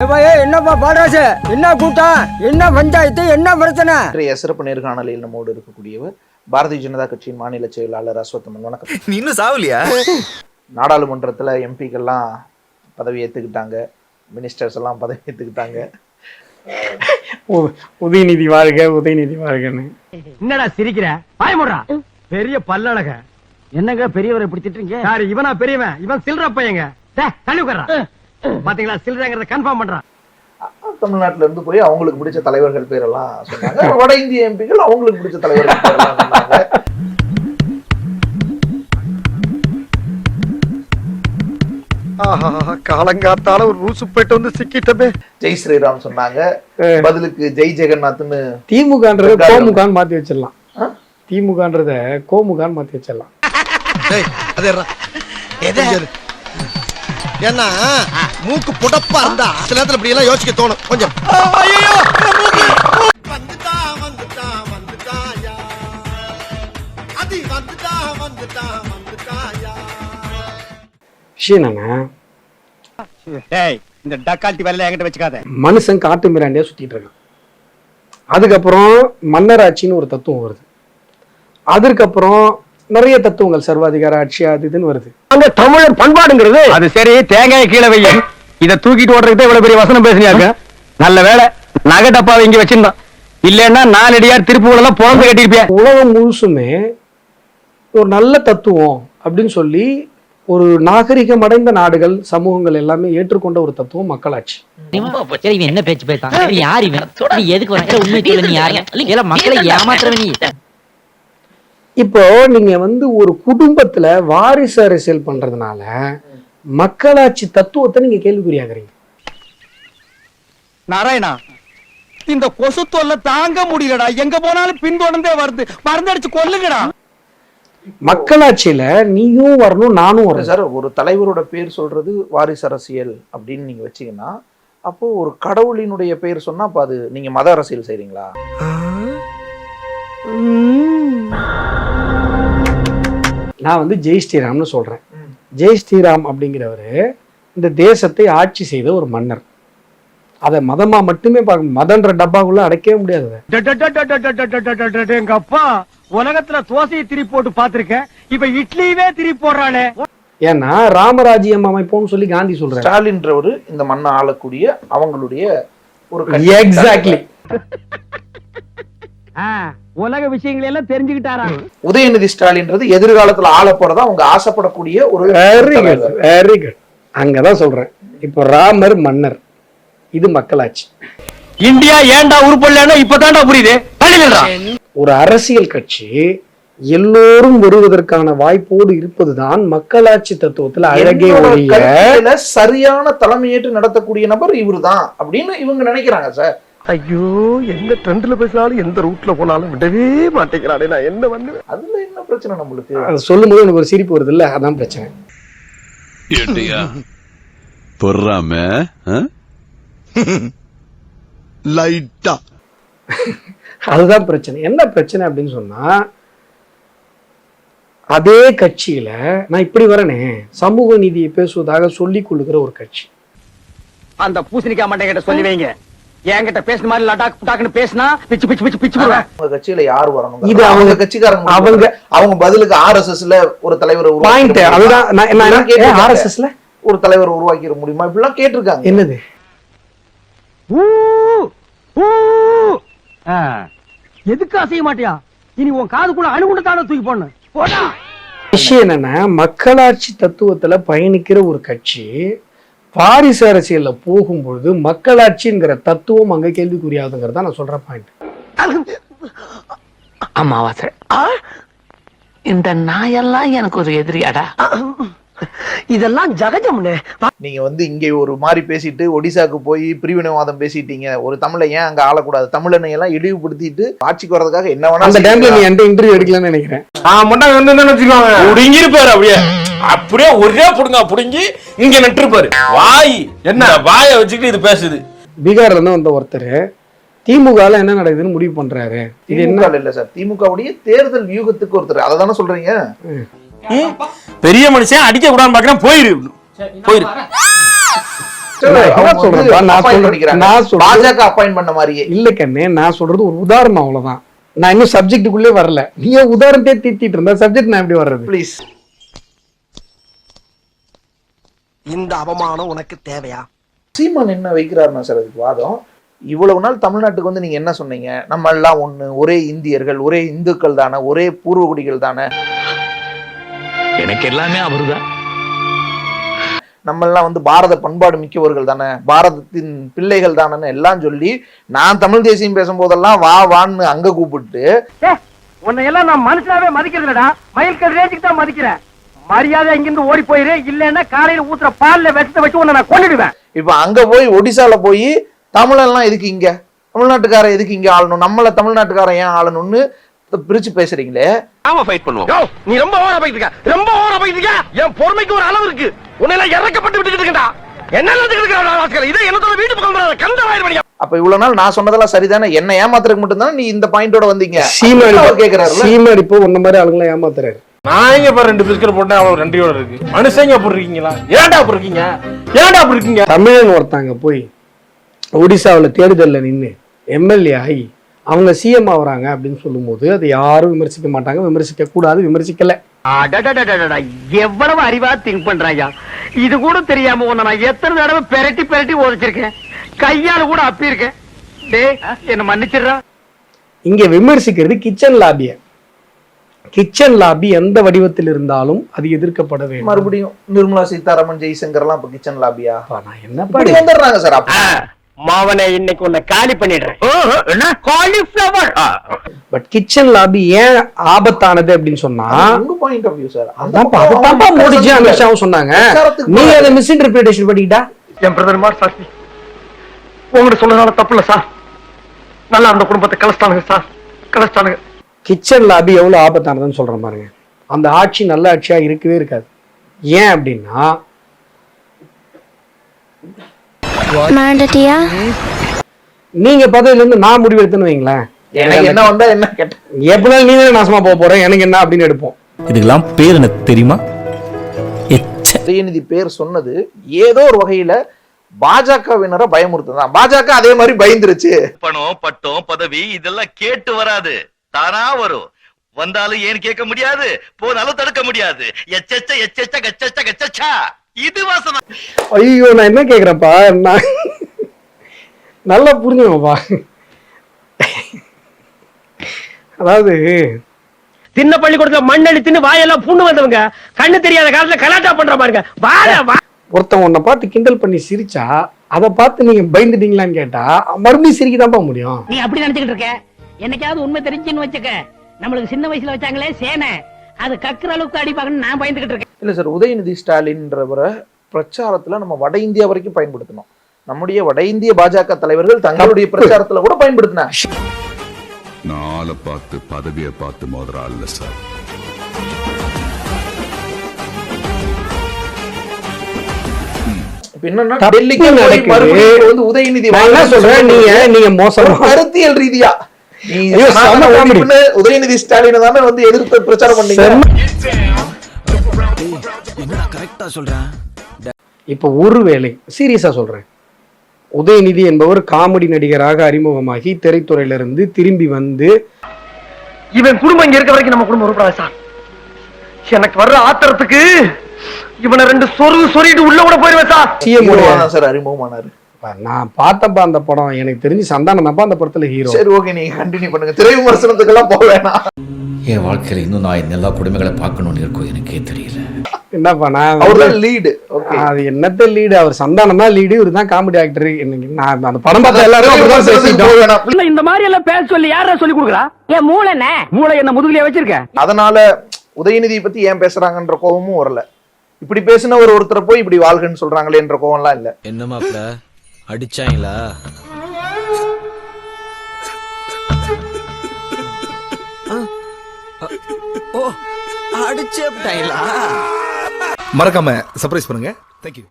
என்னப்பா பாலராசு என்ன கூட்டம் என்ன பஞ்சாயத்து? என்ன பிரச்சனை? சிறப்பு நேர்காணலில் நம்மோடு இருக்கக்கூடியவர் பாரதிய ஜனதா கட்சியின் மாநில செயலாளர் அஸ்வத்தமன் வணக்கம். இன்னும் சாவலியா? நாடாளுமன்றத்தில் எம்பிக்கெல்லாம் பதவி ஏற்றுக்கிட்டாங்க மினிஸ்டர்ஸ் எல்லாம் பதவி ஏற்றுக்கிட்டாங்க உதயநிதி வாழ்க உதயநிதி வாழ்கன்னு. என்னடா சிரிக்கிற? பயமுடா பெரிய பல்லழக. என்னங்க பெரியவரை பிடிச்சிட்டு யாரு இவனா பெரியவன்? இவன் சில்ற பையங்க. டேய், தள்ளி உட்கார்றா. பாத்தீங்களா? சில்றங்கிறத கன்ஃபார்ம் பண்றான். தமிழ்நாட்டுல இருந்து போய் அவங்களுக்கு பிடிச்ச தலைவர்கள் பேரெல்லாம் சொன்னாங்க. வட இந்திய எம்பிக்கள் அவங்களுக்கு பிடிச்ச தலைவர்கள் பேரெல்லாம் சொன்னாங்க. காலங்காத்தால ஒரு ரூசு போயிட்டு வந்து சிக்கிட்டமே. ஜெய் ஸ்ரீராம் சொன்னாங்க. பதிலுக்கு ஜெய் ஜெகநாத்னு திமுகன்றத. கோமுகான்னு மாத்தி வச்சிடலாம்? திமுகன்றத கோமுகான்னு மாத்தி வச்சிடலாம். ஏன்னா மூக்கு புடப்பா இருந்தா சில நேரத்துல இப்படி எல்லாம் யோசிக்க தோணும். கொஞ்சம். இந்த டக்கால்ட்டி வேலையில என்கிட்ட வச்சுக்காத. மனுஷன் காட்டு மிராண்டியா சுத்திட்டு இருக்கான். அதுக்கப்புறம் மன்னராட்சின்னு ஒரு தத்துவம் வருது. அதற்கப்புறம் நிறைய தத்துவங்கள் சர்வாதிகார ஆட்சி அது இதுன்னு வருது. அந்த தமிழர் பண்பாடுங்கிறது. அது சரி தேங்காய் கீழே வைய இத தூக்கிட்டு ஓடுறதுக்கு இவ்வளவு பெரிய வசனம் பேசுனியாக்க நல்ல வேலை நகை டப்பாவை இங்க வச்சிருந்தான். இல்லன்னா நாலடியார் திருப்பூர்ல பிறந்து கட்டிருப்பியா உலகம் முழுசுமே ஒரு நல்ல தத்துவம் அப்படின்னு சொல்லி ஒரு நாகரிகம் அடைந்த நாடுகள் சமூகங்கள் எல்லாமே ஏற்றுக்கொண்ட ஒரு தத்துவம் மக்களாட்சி. சரி இவன் என்ன பேச்சு பேசான் யார் எதுக்கு உண்மை சொல்லு நீ யாரு? இல்ல மக்களை ஏமாத்துறவன் நீ. இப்போ நீங்க வந்து ஒரு குடும்பத்துல வாரிசு அரசியல் பண்றதுனால மக்களாட்சி தத்துவத்தை நீங்க கேள்விக்குறியாகிறீங்க நாராயணா இந்த கொசு தொல்லை தாங்க முடியலடா. எங்க போனாலும் பின்தொடர்ந்தே வருது. மருந்தடிச்சு கொல்லுங்கடா. மக்களாட்சியில நீயும் வரணும் நானும் வரணும். சார் ஒரு தலைவரோட பேர் சொல்றது வாரிசு அரசியல் அப்படின்னு நீங்க வச்சீங்கன்னா அப்போ ஒரு கடவுளினுடைய பேர் சொன்னா அப்ப அது நீங்க மத அரசியல் செய்றீங்களா? நான் வந்து ஜெய் ஸ்ரீராம்னு சொல்றேன் ஜெய் ஸ்ரீராம் அப்படிங்கிறவரு இந்த தேசத்தை ஆட்சி செய்த ஒரு மன்னர் அதை மதமா மட்டுமே பார்க்க மதன்ற டப்பாக்குள்ள அடைக்கவே முடியாது. எங்க அப்பா உலகத்துல தோசையை திரி போட்டு பாத்திருக்கேன் இப்ப இட்லியவே திரி போடுறானே ஏன்னா ராமராஜ்யம் அமைப்போம்னு சொல்லி காந்தி சொல்றாரு ஸ்டாலின்றவர் இந்த மண்ணை ஆளக்கூடிய அவங்களுடைய ஒரு. எக்ஸாக்ட்லி உலக விஷயங்களை எல்லாம் தெரிஞ்சுக்கிட்டாரா? உதயநிதி ஸ்டாலின்றது எதிர்காலத்துல ஆள போறதா அவங்க ஆசைப்படக்கூடிய ஒரு வெரி குட். வெரி குட் அங்கதான் சொல்றேன். இப்போ ராமர் மன்னர் இது மக்களாட்சி. இந்தியா ஏன்டா உருப்படலன்னா இப்பதான்டா புரியுது. ஒரு அரசியல் கட்சி எல்லோரும் வருவதற்கான வாய்ப்போடு இருப்பதுதான் மக்களாட்சி தத்துவத்துல அழகே ஒழிய. சரியான தலைமையேற்று நடத்தக்கூடிய நபர் இவர்தான் அப்படின்னு இவங்க நினைக்கிறாங்க சார். ஐயோ எந்த ட்ரெண்ட்ல பேசினாலும் எந்த ரூட்ல போனாலும் விடவே மாட்டேங்கிறானே நான் என்ன வந்து அதுல என்ன பிரச்சனை நம்மளுக்கு? அது சொல்லும்போது எனக்கு ஒரு சிரிப்பு வருது இல்ல அதான் பிரச்சனை. ஏட்டியா? பொறாம லைட்டா. அதுதான் பிரச்சனை. என்ன பிரச்சனை அப்படின்னு சொன்னா அதே கட்சியில நான் இப்படி வரனே சமூக நீதியை பேசுவதாக சொல்லிக் கொள்ளுகிற ஒரு கட்சி. அந்த பூசணிக்காய் மண்டை கிட்ட சொல்லி வைங்க. என்கிட்ட பேசுன மாதிரி லடாக் புட்டாக்குன்னு பேசினா பிச்சு பிச்சு பிச்சு பிச்சு அவங்க கட்சியில யார் வரணும் இது அவங்க- கட்சிக்காரங்க அவங்க- அவங்க பதிலுக்கு ஆர்எஸ்எஸ்ல ஒரு தலைவரை பாயிண்ட் அதுதான்? நான் கேட்டிருக்காங்க. ஆர்எஸ்எஸ்ல ஒரு தலைவரை உருவாக்கிட முடியுமா? இப்படிலாம் கேட்டிருக்காங்க. என்னது? எதுக்கு அசைய மாட்டியா? இனி உன் காதுக்குள்ள அணுகுண்டு தானே தூக்கி போடணும். போடா. விஷயம் என்னன்னா மக்களாட்சி தத்துவத்துல பயணிக்கிற ஒரு கட்சி வாரிசு அரசியல்ல போகும்பொழுது மக்களாட்சிங்கிற தத்துவம் அங்க கேள்விக்குரியாதுங்கிறத நான் சொல்ற பாயிண்ட் அமாவாசை. இந்த நாயெல்லாம் எனக்கு ஒரு எதிரியாடா? இதெல்லாம் ஜகஜம்னு. நீங்க வந்து இங்க ஒரு மாதிரி பேசிட்டு ஒடிசாக்கு போய் பிரிவினைவாதம் பேசிட்டீங்க. ஒரு தமிழை ஏன் அங்க ஆளக்கூடாது? தமிழனை எல்லாம் இழிவுபடுத்திட்டு ஆட்சிக்கு வர்றதுக்காக என்ன வேணா அந்த டைம்ல நீ. என்கிட்ட இன்டர்வியூ எடுக்கலன்னு நினைக்கிறேன். மட்டும் வந்து வச்சுக்கோங்க. புடுங்கிருப்பாரு அப்படியே. அப்படியே ஒரே புடுங்க புடுங்கி இங்க நட்டுருப்பாரு வாய் என்ன? வாயை வச்சுக்கிட்டு இது பேசுது. பீகார்ல இருந்து வந்த ஒருத்தர் திமுகல என்ன நடக்குதுன்னு முடிவு பண்றாரு. இது என்ன? திமுக இல்ல சார். திமுகவுடைய தேர்தல் வியூகத்துக்கு ஒருத்தர். அதை தானே சொல்றீங்க? பெரிய மனுஷன் அடிக்க கூடாதுன்னு பாக்குறேன் போயிரு. போயிரு. என்ன சொல்றேன்ப்பா, நான் சொல்றேன், நான் சொல்றேன். பாஜக அப்பாயிண்ட் பண்ண மாதிரியே. இல்ல கண்ணே நான் சொல்றது ஒரு உதாரணம் அவ்வளவுதான். நான் இன்னும் சப்ஜெக்ட்டுக்குள்ளே வரல. நீங்க உதாரணத்தையே தீட்டிட்டு இருந்தா? சப்ஜெக்ட் நான் எப்படி வர்றது? ப்ளீஸ் இந்த அவமானம் உனக்கு தேவையா? சீமான் என்ன வைக்கிறாருன்னா சார் அதுக்கு வாதம். இவ்வளவு நாள் தமிழ்நாட்டுக்கு வந்து நீங்க என்ன சொன்னீங்க? நம்ம எல்லாம் ஒண்ணு ஒரே இந்தியர்கள் ஒரே இந்துக்கள் தானே ஒரே பூர்வகுடிகள் தானே எனக்கு எல்லாமே அவருதான். நம்ம எல்லாம் வந்து பாரத பண்பாடு மிக்கவர்கள் தானே? பாரதத்தின் பிள்ளைகள் தானேன்னு எல்லாம் சொல்லி நான் தமிழ் தேசியம் பேசும்போதெல்லாம் வா வான்னு அங்க கூப்பிட்டு உன்னை எல்லாம் நான் மனுஷனாவே மதிக்கிறதுலடா மயில் ரேஞ்சுக்கு தான் மதிக்கிறேன். மரியாதை இங்கிருந்து ஓடி போயிரு இல்லன்னா காலையில ஊத்துற பால்ல விஷத்தை வச்சு உன்னை நான் கொண்டுடுவேன் இப்ப அங்க போய் ஒடிசால போய் தமிழெல்லாம் எதுக்கு இங்க? தமிழ்நாட்டுக்காரன் எதுக்கு இங்க ஆளணும்? நம்மள தமிழ்நாட்டுக்காரன் ஏன் ஆளணும்னு பிரிச்சு பேசுறீங்களே? ஆமா ஃபைட் பண்ணுவோம். நீ ரொம்ப ஓவரா இருக்க. ரொம்ப ஓவரா இருக்க. என் பொறுமைக்கு ஒரு அளவு இருக்கு. உன்னை எல்லாம் இறக்கப்பட்டு விட்டுட்டு இருக்கா அப்ப இவ்வளவு நாள் நான் சொன்னதெல்லாம் சரிதானே? என்ன ஏமாத்துறதுக்கு மட்டும்தான் நீ இந்த பாயிண்டோட வந்தீங்க? கேக்குறாருல்ல. சீமாடி இப்போ உன்ன மாதிரி ஆளுங்களை ஏமாத்துறாரு. நான் எங்க பாரு ரெண்டு பிஸ்கட் போட்டேன் அவ்வளவு ரெண்டையோட இருக்கு. மனுஷங்க அப்படி இருக்கீங்களா? ஏன்டா அப்படி இருக்கீங்க? ஏன்டா அப்படி இருக்கீங்க? தமிழன் ஒருத்தாங்க போய் ஒடிசாவுல தேர்தல்ல நின்னு எம்எல்ஏ ஆகி அவங்க சிஎம் ஆகுறாங்க அப்படின்னு சொல்லும்போது அதை யாரும் விமர்சிக்க மாட்டாங்க விமர்சிக்க கூடாது விமர்சிக்கல. எவ்வளவு அறிவா திங்க் பண்றாயா இது கூட தெரியாம உன்னை நான் எத்தனை தடவை பெரட்டி பெரட்டி உதச்சிருக்கேன் கையால கூட அப்பி இருக்கேன் டேய் என்ன மன்னிச்சிடுறா இங்க விமர்சிக்கிறது கிச்சன் லாபிய கிச்சன் லாபி எந்த வடிவத்தில் இருந்தாலும் அது எதிர்க்கப்பட வேண்டும் மறுபடியும் நிர்மலா சீதாராமன் ஜெய்சங்கர் எல்லாம் இப்ப கிச்சன் லாபியா நான் என்ன வந்துடுறாங்க சார் அப்ப மாவனை இன்னைக்கு உன்னை காலி பண்ணிடுறேன். என்ன? காலிஃபிளவர் பட் கிச்சன் லாபி ஏன் ஆபத்தானது அப்படின்னு சொன்னா உங்க பாயிண்ட் ஆஃப் வியூ சார் அதான்ப்பா அதுதான்ப்பா மோடிஜி அமித்ஷாவும் சொன்னாங்க. நீங்க அதை மிஸ் இன்டர்பிரிட்டேஷன் பண்ணிக்கிட்டா? என் பிரதர் மார் சார் உங்கள்கிட்ட சொன்னதால தப்பு இல்ல சார் நல்லா அந்த குடும்பத்தை கலஸ்டானுங்க சார் கலஸ்டானுங்க கிச்சன் லாபி எவ்வளவு ஆபத்தானதுன்னு சொல்றேன் பாருங்க. அந்த ஆட்சி நல்ல ஆட்சியா இருக்கவே இருக்காது. ஏன் அப்படின்னா மறந்துட்டியா நீங்க பதவியில இருந்து நான் முடிவு எடுத்தேன்னு வைங்களேன். எனக்கு என்ன வந்தா என்ன கேட்டேன் எப்படினாலும் நீ தானே நாசமா போக போறேன். எனக்கு என்ன அப்படின்னு எடுப்போம். இதுக்கெல்லாம் பேர் எனக்கு தெரியுமா? உதயநிதி பேர் சொன்னது ஏதோ ஒரு வகையில பாஜகவினரை பயமுறுத்துதான் பாஜக அதே மாதிரி பயந்துருச்சு. பணம் பட்டம் பதவி இதெல்லாம் கேட்டு வராது. தானா வரும். வந்தாலும் ஏன் கேட்க முடியாது? போனாலும் தடுக்க முடியாது. எச்செச்ச எச்செச்ச கச்சச்ச கச்சச்சா. இது வாசனை. ஐயோ நான் என்ன கேக்குறேன்ப்பா? நான் நல்லா புரிஞ்சுங்கப்பா அதாவது சின்ன பள்ளிக்கூடத்துல மண்ணெளி தின்னு வாயெல்லாம் புண்ணு வந்தவங்க கண்ணு தெரியாத காலத்துல கலாட்டா பண்ற பாருங்க. வாட வா. ஒருத்தன் உன்னை பார்த்து கிண்டல் பண்ணி சிரிச்சா அதை பார்த்து நீங்க பயந்துட்டீங்களான்னு கேட்டா மறுபடியும் சிரிக்க முடியும். நீ அப்படி நினைச்சுக்கிட்டு இருக்க? என்னைக்காவது உண்மை தெரிஞ்சுன்னு வச்சுக்க. நம்மளுக்கு சின்ன வயசுல வச்சாங்களே சேனை. அது கக்குற அளவுக்கு அடிப்பாங்கன்னு நான் பயந்துகிட்டு இருக்கேன். இல்ல சார் உதயநிதி ஸ்டாலின்றவரை பிரச்சாரத்துல நம்ம வட இந்தியா வரைக்கும் பயன்படுத்தணும். நம்முடைய வட இந்திய பாஜக தலைவர்கள் தங்களுடைய பிரச்சாரத்துல கூட பயன்படுத்தினாங்க நாளை பார்த்து பதவியை பார்த்து மோதுறா இல்ல சார். என்னன்னா டெல்லிக்கு வந்து உதயநிதி நான் என்ன வாழ்ந்து சொல்றேன்? நீங்க நீங்க மோசமா கருத்தியல் ரீதியா. உதயநிதி ஸ்டாலினை தானே வந்து எதிர்த்து பிரச்சாரம் பண்ணீங்க. கரெக்டா சொல்றேன் இப்ப ஒருவேளை சீரியஸா சொல்றேன். உதயநிதி என்பவர் காமெடி நடிகராக அறிமுகமாகி திரைத்துறையிலிருந்து திரும்பி வந்து இவன் குடும்பம் இங்க இருக்க வரைக்கும் நம்ம குடும்பம் உருப்படாது சார். எனக்கு வர்ற ஆத்திரத்துக்கு இவனை ரெண்டு சொருகு சொருகிட்டு உள்ள கூட போயிருவேன் சார். CM sir அறிமுகமானாரு. நான் பார்த்தப்பா அந்த படம் எனக்கு தெரிஞ்சு சந்தானம். தான்ப்பா அந்த படத்துல ஹீரோ சரி ஓகே நீங்க கண்டினியூ பண்ணுங்க. திரை விமர்சனத்துக்கெல்லாம் போக வேணாம் என் வாழ்க்கையில இன்னும் நான் எல்லா குடும்பங்களை பார்க்கணும்னு இருக்கும் எனக்கே தெரியல. என்னப்பா நான் அவர்தான் லீடு ஓகே அது என்னத்த லீடு அவர் சந்தானம் தான் லீடு இவர் தான் காமெடி ஆக்டர் நான் அந்த படம் பார்த்த எல்லாரும் அப்படிதான் பேசிட்டோம் இல்ல இந்த மாதிரி எல்லாம் பேச சொல்லி யாரா சொல்லி கொடுக்குறா? என் மூளை என்ன? மூளை என்ன முதுகுலயே வச்சிருக்க? அதனால உதயநிதியை பத்தி ஏன் பேசுறாங்கன்ற கோபமும் வரல. இப்படி பேசின ஒரு ஒருத்தரை போய் இப்படி வாழ்கன்னு சொல்றாங்களேன்ற கோவம்லாம் இல்ல. என்ன மாப்ள அடிச்சாங்களா? ஓ அடிச்சே மறக்காம சர்ப்ரைஸ் பண்ணுங்க. தேங்க்யூ